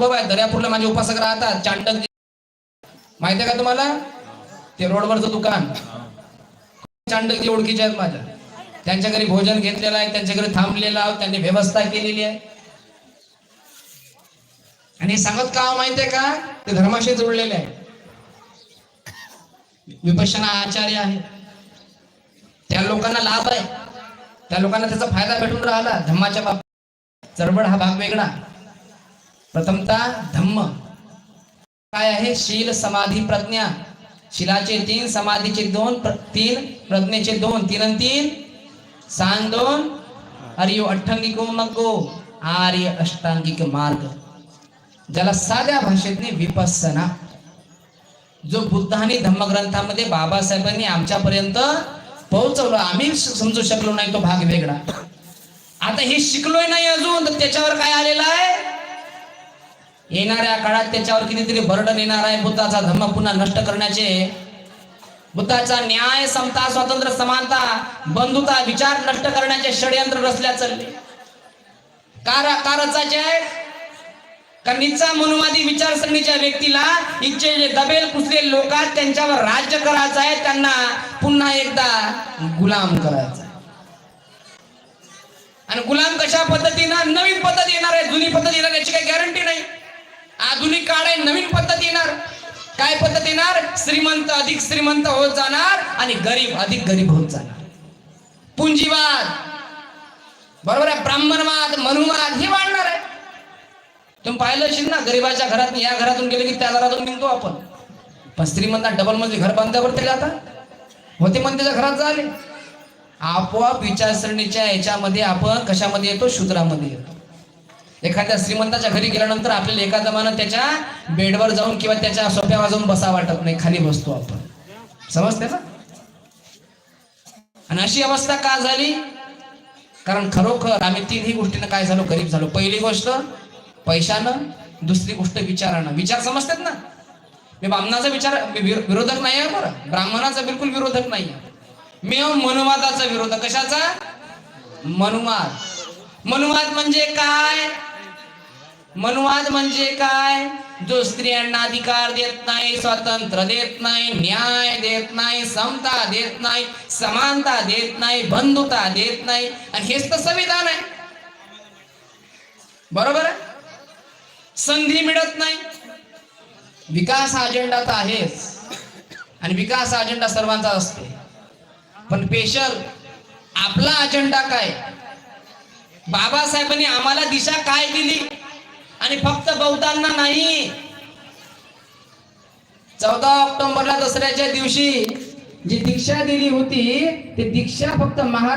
हो आहे, दर्यापूरला माझे उपासक राहतात चांडक माहिती आहे का तुम्हाला? ते रोडवरचं दुकान. चांडक ओळखीचे आहेत माझ्या. त्यांच्या घरी भोजन घेतलेलं आहे त्यांच्या घरी थांबलेलं आहोत त्यांनी व्यवस्था केलेली आहे. आणि सांगत का हो माहितीये का? ते धर्माशी जोडलेले आहे विपश्यना आचार्य आहे. त्या लोकांना लाभ आहे. त्या लोकांना त्याचा फायदा भेटून राहिला धम्माच्या बाबतीत. चळवळ हा भाग वेगळा. प्रथमतः धम्म. काय आहे? शील समाधी प्रज्ञा. शिलाचे तीन समाधीचे दोन प्र- तीन प्रज्ञेचे दोन. तीन आणि तीन. सांग दोन. अरियो अठ्ठंगिको नको आर्य अष्टांगिक मार्ग. ज्याला साध्या भाषेतने विपसना जो बुद्ध आणि धम्मग्रंथामध्ये बाबासाहेबांनी आमच्यापर्यंत पोहोचवलं. आम्ही समजू शकलो नाही तो भाग वेगळा. आता हे शिकलोय नाही अजून तर त्याच्यावर काय आलेलं आहे? येणाऱ्या काळात त्याच्यावर कितीतरी भरडन येणार आहे. बुद्धाचा धर्म पुन्हा नष्ट करण्याचे. बुद्धाचा न्याय समता स्वातंत्र्य समानता बंधुता विचार नष्ट करण्याचे षडयंत्र रचल्या चालले. कार का रचायचे आहे कारण मनुवादी विचारसरणीच्या व्यक्तीला इच्छे जे दबेल कुसले लोक त्यांच्यावर राज्य करायचं आहे त्यांना पुन्हा एकदा गुलाम करायचं आणि गुलाम कशा पद्धतीनं? नवीन पद्धत येणार आहे जुनी पद्धत येणार आधुनिक काळ आहे नवीन पद्धत येणार. काय पद्धत येणार? श्रीमंत अधिक श्रीमंत होत जाणार आणि गरीब अधिक गरीब होत जाणार. पुंजीवाद. बरोबर आहे? ब्राह्मणवाद मनुवाद हे वाढणार आहे. तुम्ही पाहिलं असेल ना गरीबाच्या घरात या घरातून गेले की त्या घरातून निघतो आपण. पण श्रीमंतात डबलमध्ये घर बांधल्यावर ते आता होते पण त्याच्या घरात झाले. आपोआप विचारसरणीच्या याच्यामध्ये आपण कशामध्ये येतो? शूद्रामध्ये येतो. एखाद्या श्रीमंताच्या घरी गेल्यानंतर आपल्याला एका जमानं त्याच्या बेडवर जाऊन किंवा त्याच्या सोप्या वाजवून बसा वाटत नाही खाली बसतो आपण. समजते ना? आणि अशी अवस्था का झाली? कारण खरोखर आम्ही तीनही गोष्टीनं काय झालो? गरीब झालो. पहिली गोष्ट पैशानं. दुसरी गोष्ट विचारानं. विचार समजतात ना? मी ब्राह्मणाचा विचार विरो- विरोधक नाही आहे बरं. ब्राह्मणाचा बिलकुल विरोधक नाही मी मनुवादाचा विरोधक. कशाचा? मनुवाद. मनुवाद म्हणजे काय? मनुवाद म्हणजे काय? जो स्त्रियांना अधिकार देत नाही स्वातंत्र्य देत नाही न्याय देत नाही समता देत नाही समानता देत नाही बंधुता देत नाही आणि हेच तर संविधान आहे. बरोबर आहे? संधी मिळत नाही. विकास हा अजेंडा तर आहेच. आणि विकास हा अजेंडा सर्वांचा असतो. पण स्पेशल आपला अजेंडा काय? बाबासाहेबांनी आम्हाला दिशा काय दिली? आणि फक्त बौद्धांना नाही. चौदा ऑक्टोबरला दसऱ्याच्या दिवशी जी दीक्षा दिली होती ती दीक्षा फक्त महाराष्ट्र